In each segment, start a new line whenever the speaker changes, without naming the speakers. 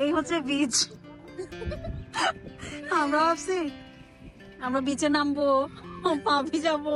এই হচ্ছে বীজ আমরা ভাবছি আমরা বিচে নামবো পাবি যাব।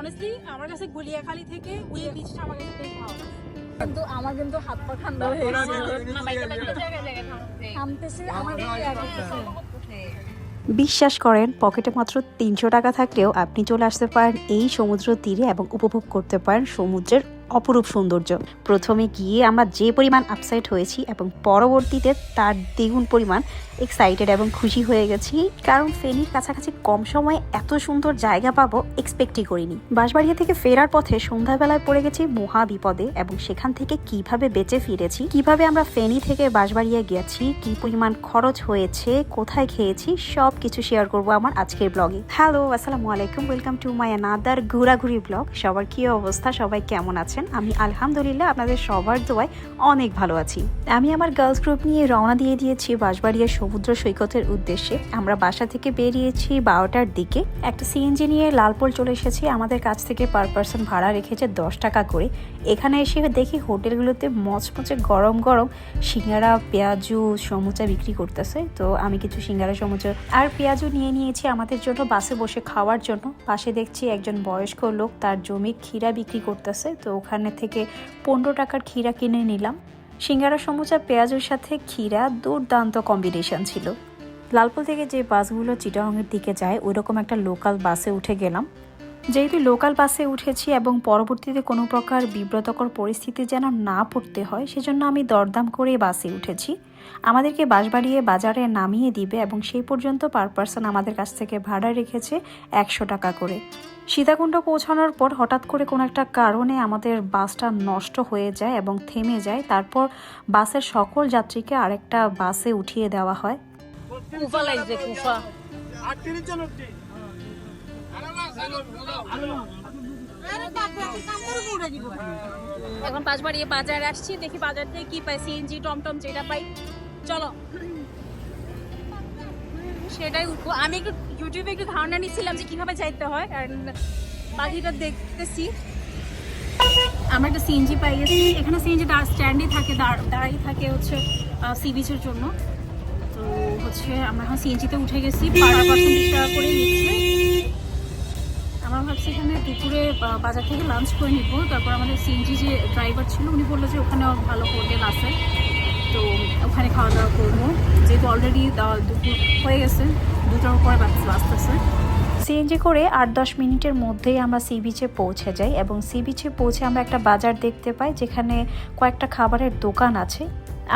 অনেস্টলি আমার কাছে গুলিয়াখালী থেকে ওই বীজটা আমার কাছে বেশ ভালো। কিন্তু আমার কিন্তু হাত পা ঠান্ডা হয়ে গেছে। থামতেছি আমার
বিশ্বাস করেন পকেটে মাত্র তিনশো টাকা থাকলেও আপনি চলে আসতে পারেন এই সমুদ্র তীরে এবং উপভোগ করতে পারেন সমুদ্রের অপরূপ সৌন্দর্য। প্রথমে গিয়ে আমরা যে পরিমাণ আপসাইড হয়েছি এবং পরবর্তীতে তার দ্বিগুণ পরিমাণ এক্সাইটেড এবং খুশি হয়ে গেছি। কারণ ফেনীর কাছাকাছি কম সময়ে এত সুন্দর জায়গা পাবো এক্সপেক্টই করিনি। বাঁশবাড়িয়া থেকে ফেরার পথে সন্ধ্যাবেলায় পড়ে গেছি মহা বিপদে এবং সেখান থেকে কীভাবে বেঁচে ফিরেছি, কীভাবে আমরা ফেনী থেকে বাঁশবাড়িয়া গেছি, কি পরিমাণ খরচ হয়েছে, কোথায় খেয়েছি সব কিছু শেয়ার করব আমার আজকের ব্লগে হ্যালো আসসালামু আলাইকুম ওয়েলকাম টু মাই আনাদার ঘোরাঘুরি ব্লগ সবার কি অবস্থা? সবাই কেমন আছেন? আমি আলহামদুলিল্লাহ আপনাদের সবার দোয়ায় অনেক ভালো আছি। আমি আমার গার্লস গ্রুপ নিয়ে রওনা দিয়ে দিয়েছি বাঁশবাড়িয়া সমুদ্র সৈকতের উদ্দেশ্যে আমরা বাসা থেকে বেরিয়েছি বারোটার দিকে। একটা সিএনজি নিয়ে লালপোল চলে এসেছি। আমাদের কাছ থেকে পার পার্সন ভাড়া রেখেছে দশ টাকা করে। এখানে এসে দেখি হোটেলগুলোতে মচমচে গরম গরম সিঙ্গারা, পেঁয়াজু, সমুচা বিক্রি করতেছে। তো আমি কিছু সিঙ্গারা, সমুচা আর পেঁয়াজু নিয়ে নিয়েছি আমাদের জন্য বাসে বসে খাওয়ার জন্য। পাশে দেখছি একজন বয়স্ক লোক তার জমি ক্ষীরা বিক্রি করতেছে। তো ওখানে থেকে পনেরো টাকার ক্ষীরা কিনে নিলাম। সিঙ্গারা, সমুচা, পেঁয়াজের সাথে ক্ষীরা দুর্দান্ত কম্বিনেশন ছিল। লালপুল থেকে যে বাসগুলো চিটাগংয়ের দিকে যায়, ওইরকম একটা লোকাল বাসে উঠে গেলাম। যেহেতু লোকাল বাসে উঠেছি এবং পরবর্তীতে কোনো প্রকার বিব্রতকর পরিস্থিতি যেন না পড়তে হয়, সেজন্য আমি দরদাম করে বাসে উঠেছি। আমাদেরকে বাস বাড়িয়ে বাজারে নামিয়ে দিবে এবং সেই পর্যন্ত পার পার্সন আমাদের কাছ থেকে ভাড়া রেখেছে একশো টাকা করে। সীতাকুণ্ড পৌঁছানোর পর হঠাৎ করে কোনো একটা কারণে আমাদের বাসটা নষ্ট হয়ে যায় এবং থেমে যায়। তারপর বাসের সকল যাত্রীকে আরেকটা বাসে উঠিয়ে দেওয়া হয়।
কুফা এখন পাঁচবাড়িয়ে বাজার আসছি, দেখি বাজার থেকে কি পাই সিএনজি টমটম যেটা পাই। চলো। সেটাই আমি একটু ইউটিউবে একটু ধারণা নিচ্ছিলাম যে কীভাবে যাইতে হয় বাকিটা দেখতেছি। আমরা একটা সিএনজি পাই গেছি। এখানে সিএনজি স্ট্যান্ডে থাকে, দাঁড়- দাঁড়াই থাকে হচ্ছে সি বিচের জন্য। তো হচ্ছে আমরা এখন সিএনজিতে উঠে গেছি। পাড়া পার্সেন্ট করে নিচ্ছে। আমরা ভাবছি এখানে দুপুরে বাজার থেকে লাঞ্চ করে নিব। তারপর আমাদের সিএনজি যে ড্রাইভার ছিল উনি বলল যে ওখানে ভালো হোটেল আছে। তো ওখানে খাওয়া দাওয়া করব। যেহেতু অলরেডি দুপুর হয়ে গেছে দুটার পরে আসতেছে
সিএনজি করে আট দশ মিনিটের মধ্যেই আমরা সি বিচে পৌঁছে যাই এবং সি বিচে পৌঁছে আমরা একটা বাজার দেখতে পাই যেখানে কয়েকটা খাবারের দোকান আছে।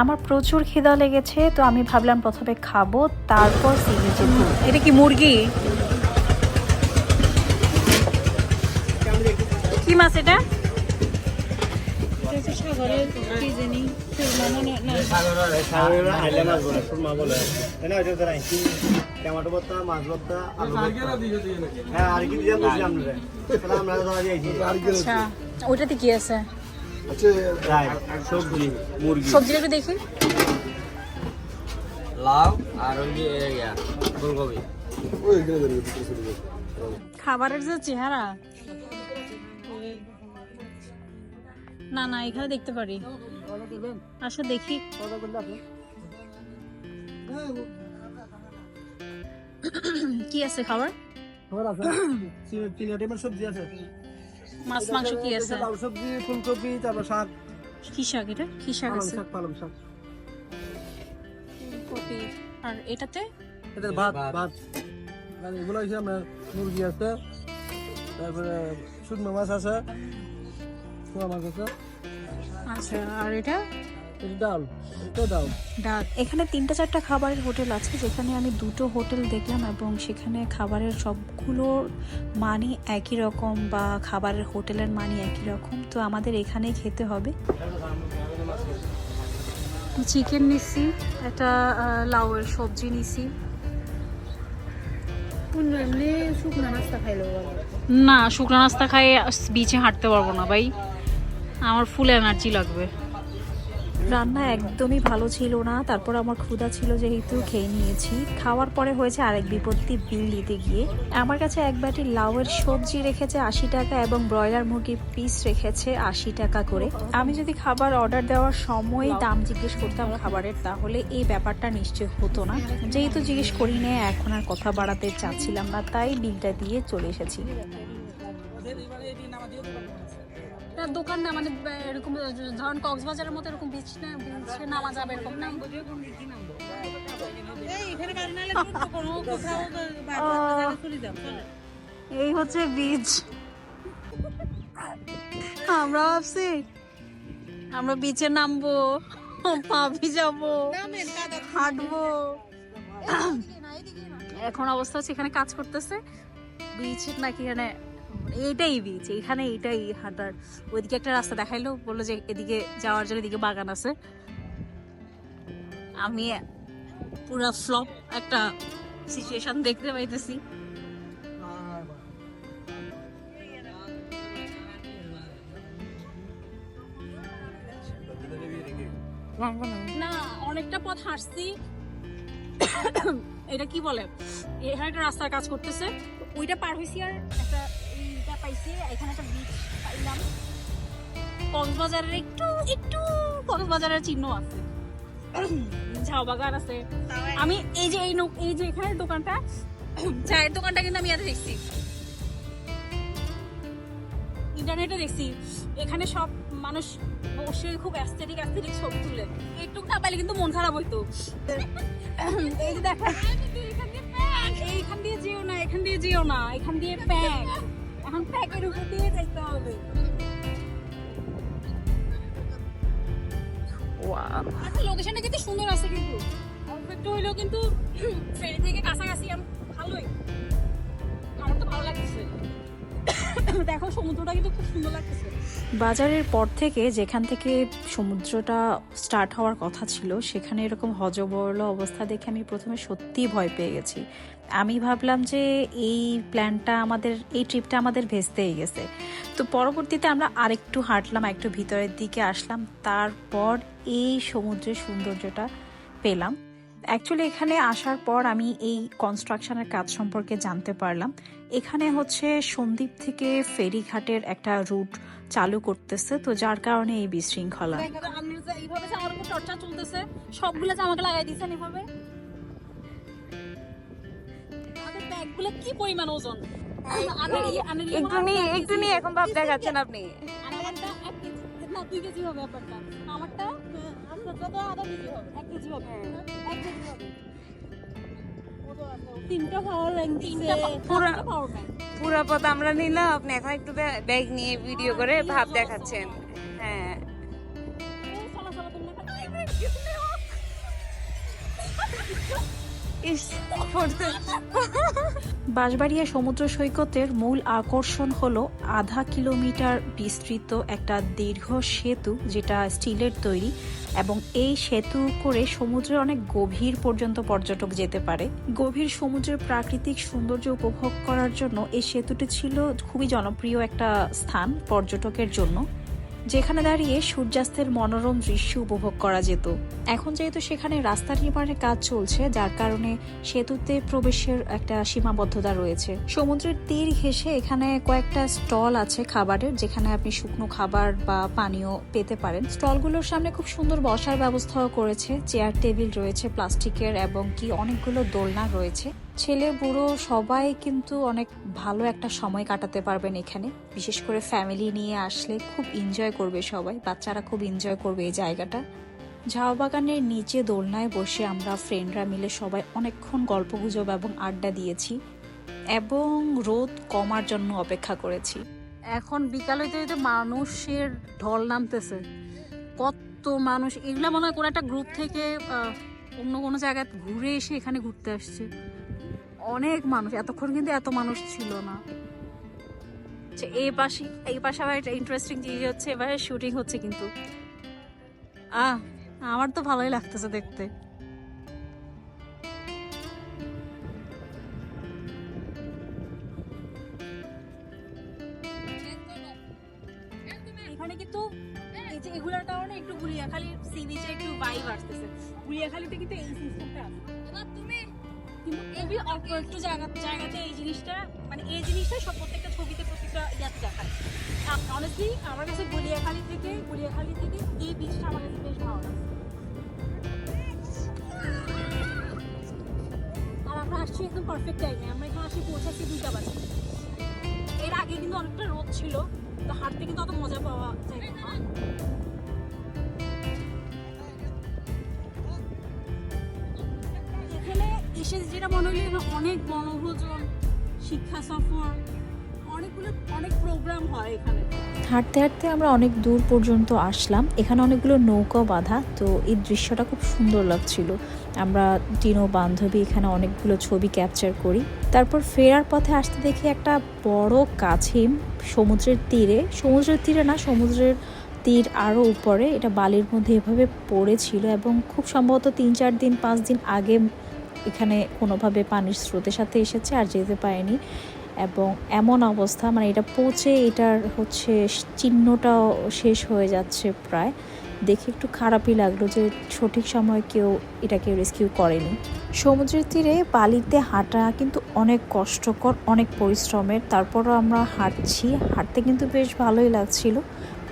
আমার প্রচুর খিদা লেগেছে তো আমি ভাবলাম প্রথমে খাব তারপর সি বিচে
এটা কি মুরগি? কি মাছ এটা?
টমেটো ভর্তা মাছ ভর্তা হ্যাঁ আর কি দিয়ে আমরা
আচ্ছা ওটাতে কি আছে?
সবজি মুরগি।
সবজিটা একটু দেখি।
লাউ আর ওই যে ফুলকপি
খাবারের যে চেহারা। না না এখানে দেখতে পারি। আচ্ছা দেখি। কি আছে খাবার?
সবজি আছে
মাছ মাংস কি আছে?
লাউ সবজি ফুলকপি তারপর শাক
কি শাক এটা? কি শাক আছে?
পালং শাক।
আর এটাতে?
এটা ভাত ভাত। আর এগুলো হচ্ছে আপনার মুরগি আছে তারপরে শুকনো মাছ আছে মাছ আছে
আচ্ছা আর এটা?
ডাল এটা ডাল।
ডাল।
এখানে তিনটা চারটা খাবারের হোটেল আছে যেখানে আমি দুটো হোটেল দেখলাম এবং সেখানে খাবারের সবগুলোর মানই একই রকম বা খাবারের হোটেলের মানই একই রকম। তো আমাদের এখানেই খেতে হবে।
চিকেন নিছি একটা লাউয়ের সবজি নিছি। না শুকনো নাস্তা খাই বিচে হাঁটতে পারব না ভাই। আমার ফুল এনার্জি লাগবে।
রান্না একদমই ভালো ছিল না, তারপর আমার ক্ষুধা ছিল যেহেতু খেয়ে নিয়েছি। খাওয়ার পরে হয়েছে আরেক বিপত্তি বিল দিতে গিয়ে। আমার কাছে এক বাটি লাউয়ের সবজি রেখেছে আশি টাকা এবং ব্রয়লার মুরগির পিস রেখেছে আশি টাকা করে। আমি যদি খাবার অর্ডার দেওয়ার সময় দাম জিজ্ঞেস করতাম খাবারের, তাহলে এই ব্যাপারটা নিশ্চয় হতো না। যেহেতু জিজ্ঞেস করি না এখন আর কথা বাড়াতে চাচ্ছিলাম না, তাই বিলটা দিয়ে চলে এসেছি।
না, দোকান না মানে এরকম ধরেন কক্সবাজারের মতো এরকম বিচ না বিচে নামা যাবে এরকম নাই?
এই হচ্ছে বীজ।
আমরা ভাবছি আমরা বিচে নামবো পাবি যাব হাঁটবো। এখন অবস্থা হচ্ছে এখানে কাজ করতেছে। বিচ নাকি এখানে এইটাই বিচ এখানে এইটাই হাঁটার। ওইদিকে একটা রাস্তা দেখাইলো, বলল যে এদিকে যাওয়ার জন্য এদিকে বাগান আছে। আমি পুরা ফ্লপ একটা সিচুয়েশন দেখতে পাইতেছি। না, অনেকটা পথ হাঁটছি। এটা কি বলে? এখানে একটা রাস্তার কাজ করতেছে। ওইটা পার হয়েছি আর একটা পাইছি এখানে একটা বিচ পাইলাম। কক্সবাজারের একটু একটু কক্সবাজারের চিহ্ন আছে। ঝাউ বাগান আছে। আমি এই যে এই এই যে এখানে দোকানটা চায়ের দোকানটা কিন্তু আমি ইয়াতে দেখছি। ইন্টারনেটে দেখছি এখানে সব মানুষ বসে খুব অ্যাস্থেটিক অ্যাস্থেটিক ছবি তুলে। একটু না পাইলে কিন্তু মন খারাপ হইতো। এই দেখো এইখান দিয়ে যেও না এখান দিয়ে যেও না এখান দিয়ে প্যাক এখন প্যাকের উপর দিয়ে যাইতে হবে আচ্ছা লোকেশনটা কিন্তু সুন্দর আছে কিন্তু একটু হইলেও কিন্তু ফেরি থেকে কাছাকাছি ভালোই আমার তো ভালো লাগতেছে দেখো, সমুদ্রটা কিন্তু খুব সুন্দর লাগতেছে।
বাজারের পর থেকে যেখান থেকে সমুদ্রটা স্টার্ট হওয়ার কথা ছিল, সেখানে এরকম হজবরল অবস্থা দেখে আমি প্রথমে সত্যিই ভয় পেয়ে গেছি। আমি ভাবলাম যে এই প্ল্যানটা আমাদের, এই ট্রিপটা আমাদের ভেস্তেই গেছে। তো পরবর্তীতে আমরা আরেকটু হাঁটলাম, একটু ভিতরের দিকে আসলাম, তারপর এই সমুদ্রের সৌন্দর্যটা পেলাম। অ্যাকচুয়ালি এখানে আসার পর আমি এই কনস্ট্রাকশনের কাজ সম্পর্কে জানতে পারলাম। এখানে হচ্ছে সন্দ্বীপ থেকে ফেরিঘাটের একটা রুট চালু করতেছে তো যার কারণে এই বিশৃঙ্খলা।
এইভাবে যে আমার উপর টর্চার চলতেছে সবগুলো যে আমাকে লাগাই দিচ্ছেন এভাবে। ব্যাগগুলো কি পরিমাণ ওজন? আনের ই-
একটু নিয়ে একটু নিয়ে এখন ভাব দেখাচ্ছেন আপনি।
আর আমারটা এক কেজি না দুই কেজি হবে ব্যাপারটা। আমারটা আপনারটা তো আধা কেজি হবে এক কেজি হবে। এক কেজি হবে। তিনটা পাওয়ার ব্যাংক তিনটা
পুরা-
পাওয়ার
পুরো পথ আমরা নিলাম। আপনি এখন একটু ব্যাগ নিয়ে ভিডিও করে ভাব দেখাচ্ছেন।
বাঁশবাড়িয়া সমুদ্র সৈকতের মূল আকর্ষণ হলো আধা কিলোমিটার বিস্তৃত একটা দীর্ঘ সেতু, যেটা স্টিলের তৈরি এবং এই সেতু করে সমুদ্রের অনেক গভীর পর্যন্ত পর্যটক যেতে পারে। গভীর সমুদ্রের প্রাকৃতিক সৌন্দর্য উপভোগ করার জন্য এই সেতুটি ছিল খুবই জনপ্রিয় একটা স্থান পর্যটকের জন্য। যেখানে দাঁড়িয়ে সূর্যাস্তের মনোরম দৃশ্য উপভোগ করা যেত। এখন যেহেতু সেখানে রাস্তা নির্মাণের কাজ চলছে, যার কারণে সেতুতে প্রবেশের একটা সীমাবদ্ধতা রয়েছে। সমুদ্রের তীর ঘেঁষে এখানে কয়েকটা স্টল আছে খাবারের, যেখানে আপনি শুকনো খাবার বা পানীয় পেতে পারেন। স্টলগুলোর সামনে খুব সুন্দর বসার ব্যবস্থাও করেছে। চেয়ার, টেবিল রয়েছে প্লাস্টিকের এবং কি অনেকগুলো দোলনা রয়েছে। ছেলে, বুড়ো সবাই কিন্তু অনেক ভালো একটা সময় কাটাতে পারবেন এখানে। বিশেষ করে ফ্যামিলি নিয়ে আসলে খুব এনজয় করবে সবাই, বাচ্চারা খুব এনজয় করবে এই জায়গাটা। ঝাউ বাগানের নিচে দোলনায় বসে আমরা ফ্রেন্ডরা মিলে সবাই অনেকক্ষণ গল্পগুজব এবং আড্ডা দিয়েছি এবং রোদ কমার জন্য অপেক্ষা করেছি।
এখন বিকাল তো মানুষের ঢল নামতেছে। কত মানুষ, এগুলো মনে হয় কোনো একটা গ্রুপ থেকে অন্য কোনো জায়গায় ঘুরে এসে এখানে ঘুরতে আসছে। অনেক মানুষ এতক্ষণ কিন্তু এত মানুষ ছিল না। আচ্ছা, এই পাশে এই পাশে আবার একটা ইন্টারেস্টিং জিনিস হচ্ছে এবারে শুটিং হচ্ছে কিন্তু। আহ আমার তো ভালোই লাগতেছে দেখতে। এখানে কিন্তু এই যে এগুলোর কারণে একটু গুলিয়াখালীর সি বিচে একটু আসতেছে। গুলিয়াখালীতে কিন্তু এই সিস্টেমটা আছে। কিন্তু এবি অল্প একটু জায়গা জায়গাতে এই জিনিসটা মানে এই জিনিসটা সব প্রত্যেকটা ছবিতে প্রত্যেকটা ইয়াতে দেখায়। অনেস্টলি আমার কাছে গুলিয়াখালী থেকে গুলিয়াখালী থেকে এই বিচটা আমার কাছে বেশ ভালো লাগে আর আমরা আসছি একদম পারফেক্ট টাইমে আমরা এখানে আসি পৌঁছাচ্ছি দুইটা বাজে। এর আগে কিন্তু অনেকটা রোদ ছিল, তো হাঁটতে কিন্তু অত মজা পাওয়া যায় না। এসে যেটা মনে এখানে অনেক বনভোজন, শিক্ষা সফর, অনেকগুলো, অনেক প্রোগ্রাম হয় এখানে।
হাঁটতে হাঁটতে আমরা অনেক দূর পর্যন্ত আসলাম। এখানে অনেকগুলো নৌকা বাঁধা, তো এই দৃশ্যটা খুব সুন্দর লাগছিল। আমরা তিনো বান্ধবী এখানে অনেকগুলো ছবি ক্যাপচার করি। তারপর ফেরার পথে আসতে দেখি একটা বড় কাছিম সমুদ্রের তীরে। সমুদ্রের তীরে না, সমুদ্রের তীর আরও উপরে। এটা বালির মধ্যে এভাবে পড়েছিল এবং খুব সম্ভবত তিন, চার দিন, পাঁচ দিন আগে এখানে কোনোভাবে পানির স্রোতের সাথে এসেছে আর যেতে পারেনি। এবং এমন অবস্থা মানে এটা পচে এটার হচ্ছে চিহ্নটাও শেষ হয়ে যাচ্ছে প্রায়। দেখে একটু খারাপই লাগল যে সঠিক সময় কেউ এটাকে রেস্কিউ করেনি। সমুদ্রের তীরে বালিতে হাঁটা কিন্তু অনেক কষ্টকর, অনেক পরিশ্রমের। তারপরও আমরা হাঁটছি, হাঁটতে কিন্তু বেশ ভালোই লাগছিল।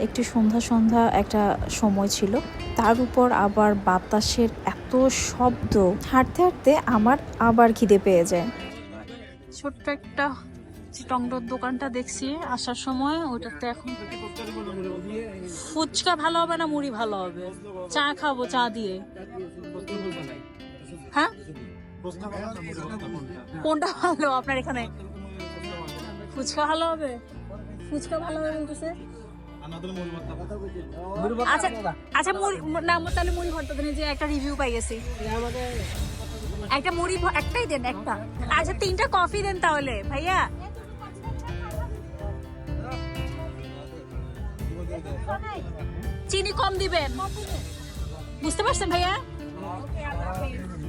একটু সন্ধ্যা সন্ধ্যা একটা সময় ছিল। তার উপর আবার বাতাসের এত শব্দ, হাঁটতে হাঁটতে আমার আবার খিদে পেয়ে যায়।
ছোট্ট একটা টংডোর দোকানটা দেখছি, আসার সময় ওটাতে এখন ফুচকা ভালো হবে না মুড়ি ভালো হবে? চা খাব, চা দিয়ে। হ্যাঁ? কোনটা ভালো? আপনার এখানে ফুচকা ভালো হবে? ফুচকা ভালো হবে বলতেছে। আচ্ছা আচ্ছা মুড়ি, না তাহলে মুড়ি ভর্তা যে একটা রিভিউ পাই গেছি। একটা মুড়ি একটাই একটা। আচ্ছা তিনটা কফি দেন তাহলে, ভাইয়া। চিনি কম দিবেন। বুঝতে পারছেন, ভাইয়া?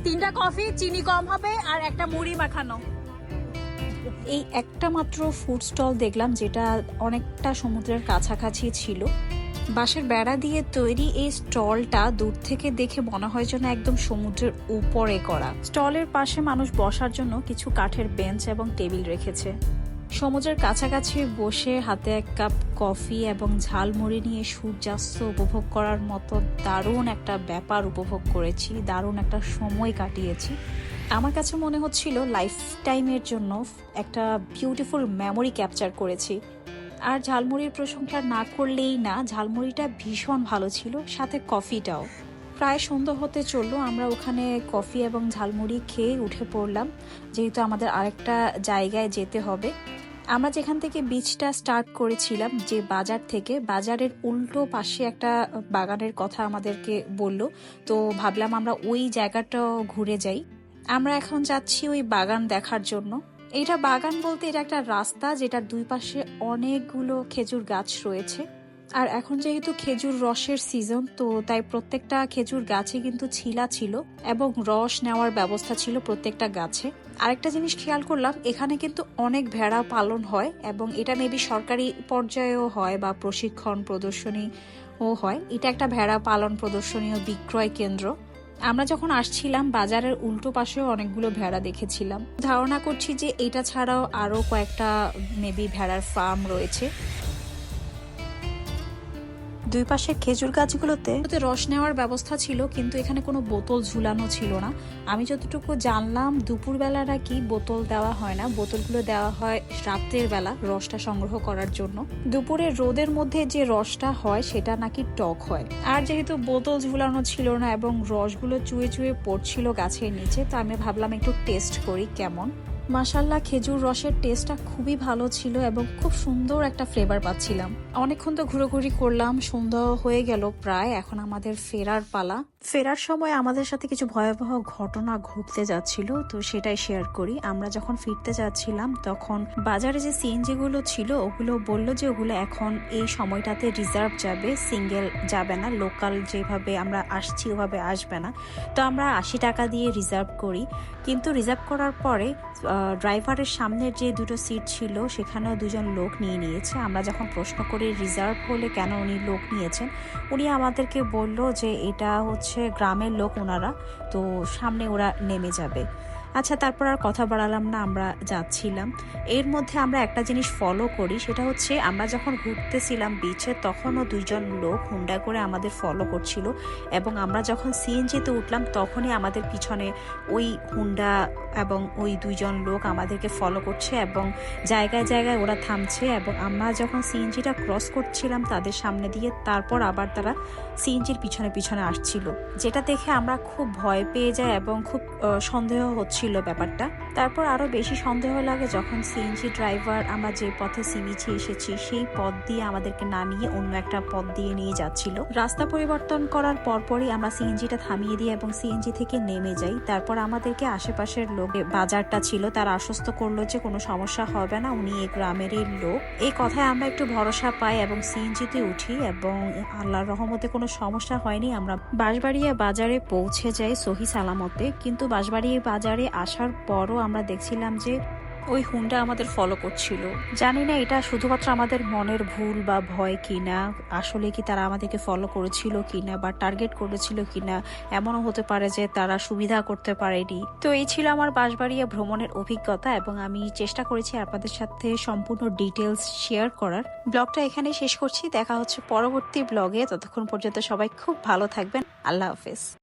তিনটা কফি চিনি কম হবে আর একটা মুড়ি মাখানো।
এই একটা মাত্র ফুড স্টল দেখলাম যেটা অনেকটা সমুদ্রের কাছাকাছি ছিল। বাঁশের বেড়া দিয়ে তৈরি এই স্টলটা দূর থেকে দেখে মনে হয় যেন একদম সমুদ্রের উপরে করা। স্টলের পাশে মানুষ বসার জন্য কিছু কাঠের বেঞ্চ এবং টেবিল রেখেছে। সমুদ্রের কাছাকাছি বসে হাতে এক কাপ কফি এবং ঝালমুড়ি নিয়ে সূর্যাস্ত উপভোগ করার মতো দারুণ একটা ব্যাপার উপভোগ করেছি, দারুণ একটা সময় কাটিয়েছি। আমার কাছে মনে হচ্ছিল লাইফ টাইমের জন্য একটা বিউটিফুল মেমোরি ক্যাপচার করেছি। আর ঝালমুড়ির প্রশংসা না করলেই না, ঝালমুড়িটা ভীষণ ভালো ছিল, সাথে কফিটাও প্রায় সন্ধ্যা হতে চলল, আমরা ওখানে কফি এবং ঝালমুড়ি খেয়ে উঠে পড়লাম, যেহেতু আমাদের আরেকটা জায়গায় যেতে হবে। আমরা যেখান থেকে বীজটা স্টার্ট করেছিলাম, যে বাজার থেকে, বাজারের উল্টো পাশে একটা বাগানের কথা আমাদেরকে বলল, তো ভাবলাম আমরা ওই জায়গাটাও ঘুরে যাই। আমরা এখন যাচ্ছি ওই বাগান দেখার জন্য। এটা বাগান বলতে এটা একটা রাস্তা যেটার দুই পাশে অনেকগুলো খেজুর গাছ রয়েছে। আর এখন যেহেতু খেজুর রসের সিজন তো তাই প্রত্যেকটা খেজুর গাছে কিন্তু ছিলা ছিল এবং রস নেওয়ার ব্যবস্থা ছিল প্রত্যেকটা গাছে। আরেকটা জিনিস খেয়াল করলাম, এখানে কিন্তু অনেক ভেড়া পালন হয় এবং এটা মেবি সরকারি পর্যায়েও হয় বা প্রশিক্ষণ প্রদর্শনী ও হয়। এটা একটা ভেড়া পালন প্রদর্শনী ও বিক্রয় কেন্দ্র। আমরা যখন আসছিলাম, বাজারের উল্টো পাশেও অনেকগুলো ভেড়া দেখেছিলাম। ধারণা করছি যে এটা ছাড়াও আরও কয়েকটা মেবি ভেড়ার ফার্ম রয়েছে। দুই পাশে খেজুর গাছগুলোতে রস নেওয়ার ব্যবস্থা ছিল, কিন্তু এখানে কোনো বোতল ঝুলানো ছিল না। আমি যতটুকু জানলাম, দুপুরবেলা নাকি বোতল দেওয়া হয় না। বোতলগুলো দেওয়া হয় রাত্রের বেলা রসটা সংগ্রহ করার জন্য। দুপুরে রোদের মধ্যে যে রসটা হয়, সেটা নাকি টক হয়। আর যেহেতু বোতল ঝুলানো ছিল না এবং রসগুলো চুয়ে চুয়ে পড়ছিল গাছের নিচে, তো আমি ভাবলাম একটু টেস্ট করি কেমন। মাসাল্লাহ খেজুর রসের টেস্টটা খুবই ভালো ছিল এবং খুব সুন্দর একটা ফ্লেভার পাচ্ছিলাম। অনেকক্ষণ তো ঘুরোঘুরি করলাম সন্ধ্যা হয়ে গেল প্রায়, এখন আমাদের ফেরার পালা। ফেরার সময় আমাদের সাথে কিছু ভয়াবহ ঘটনা ঘটতে যাচ্ছিল, তো সেটাই শেয়ার করি। আমরা যখন ফিরতে যাচ্ছিলাম, তখন বাজারে যে সিএনজি গুলো ছিল, ওগুলো বলল যে ওগুলো এখন এই সময়টাতে রিজার্ভ যাবে সিঙ্গেল যাবে না লোকাল যেভাবে আমরা আসছি ওভাবে আসবে না। তো আমরা আশি টাকা দিয়ে রিজার্ভ করি। কিন্তু রিজার্ভ করার পরে ড্রাইভারের সামনের যে দুটো সিট ছিল, সেখানেও দুজন লোক নিয়ে নিয়েছে। আমরা যখন প্রশ্ন করি, রিজার্ভ হলে কেন উনি লোক নিয়েছেন, উনি আমাদেরকে বলল যে, এটা হচ্ছে গ্রামের লোক ওনারা তো সামনে ওরা নেমে যাবে। আচ্ছা তারপর আর কথা বাড়ালাম না, আমরা যাচ্ছিলাম। এর মধ্যে আমরা একটা জিনিস ফলো করি, সেটা হচ্ছে আমরা যখন ঘুরতেছিলাম বিচে তখনও দুইজন লোক হুন্ডা করে আমাদের ফলো করছিল এবং আমরা যখন সিএনজিতে উঠলাম, তখনই আমাদের পিছনে ওই হুন্ডা এবং ওই দুইজন লোক আমাদেরকে ফলো করছে এবং জায়গায় জায়গায় ওরা থামছে এবং আমরা যখন সিএনজিটা ক্রস করছিলাম তাদের সামনে দিয়ে, তারপর আবার তারা সিএনজির পিছনে পিছনে আসছিল। যেটা দেখে আমরা খুব ভয় পেয়ে যাই এবং খুব সন্দেহ হচ্ছিল। ব্যাপারটা। তারপর আরও বেশি সন্দেহ লাগে যখন সিএনজি ড্রাইভার আমরা যে পথে সিমিচে এসেছি, সেই পথ দিয়ে আমাদেরকে না নিয়ে অন্য একটা পথ দিয়ে নিয়ে যাচ্ছিল। রাস্তা পরিবর্তন করার পরপরই আমরা সিএনজিটা থামিয়ে দিই এবং সিএনজি থেকে নেমে যাই। তারপর আমাদেরকে আশেপাশের লোক, বাজারটা ছিল, তারা আশ্বস্ত করল যে কোনো সমস্যা হবে না, উনি এই গ্রামেরই লোক। এই কথায় আমরা একটু ভরসা পাই এবং সিএনজিতে উঠি এবং আল্লাহর রহমতে কোনো সমস্যা হয়নি। আমরা বাঁশবাড়িয়া বাজারে পৌঁছে যাই সহি সালামতে। কিন্তু বাঁশবাড়িয়া বাজারে আসার পরও আমরা দেখছিলাম যে ওই হুন্ডা আমাদের ফলো করছিল। জানি না এটা শুধুমাত্র আমাদের মনের ভুল বা ভয় কিনা, আসলে কি তারা আমাদেরকে ফলো করেছিল কিনা বা টার্গেট করেছিল কিনা, এমনও হতে পারে যে তারা সুবিধা করতে পারেনি। তো এই ছিল আমার বাঁশবাড়িয়া ভ্রমণের অভিজ্ঞতা এবং আমি চেষ্টা করেছি আপনাদের সাথে সম্পূর্ণ ডিটেলস শেয়ার করার। ব্লগটা এখানে শেষ করছি। দেখা হচ্ছে পরবর্তী ব্লগে। ততক্ষণ পর্যন্ত সবাই খুব ভালো থাকবেন। আল্লাহ হাফেজ।